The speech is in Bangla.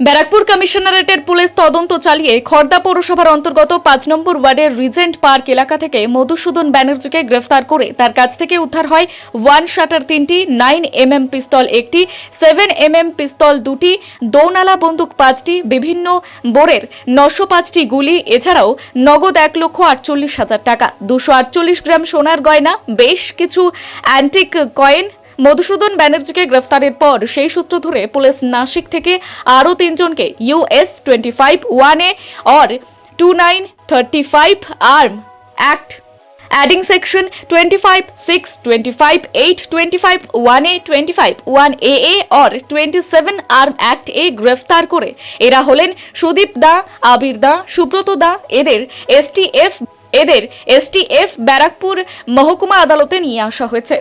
ব্যারাকপুর কমিশনারেটের পুলিশ তদন্ত চালিয়ে খর্দা পৌরসভার অন্তর্গত পাঁচ নম্বর ওয়ার্ডের রিজেন্ট পার্ক এলাকা থেকে মধুসূদন ব্যানার্জিকে গ্রেফতার করে। তার কাছ থেকে উদ্ধার হয় ওয়ান শাটার তিনটি, নাইন এম এম পিস্তল একটি, সেভেন এম এম পিস্তল দুটি, দৌনালা বন্দুক পাঁচটি, বিভিন্ন বোরের নশো পাঁচটি গুলি, এছাড়াও নগদ এক লক্ষ আটচল্লিশ হাজার টাকা। দুশো আটচল্লিশ গ্রাম সোনার গয়না, বেশ কিছু অ্যান্টিক কয়েন মধুসূদন ব্যানার্জিকে গ্রেফতারের পর সেই সূত্র ধরে পুলিশ নাসিক থেকে আরও তিনজনকে US twenty five one A or two nine thirty five arm act. Adding section twenty five six twenty five eight twenty five one A twenty five one A A or twenty seven arm act এ গ্রেফতার করে। এরা হলেন সুদীপ দা, আবির দা, সুব্রত দা, এদের এসটিএফ এদের এসটিএফ ব্যারাকপুর মহকুমা আদালতে নিয়ে আসা হয়েছে।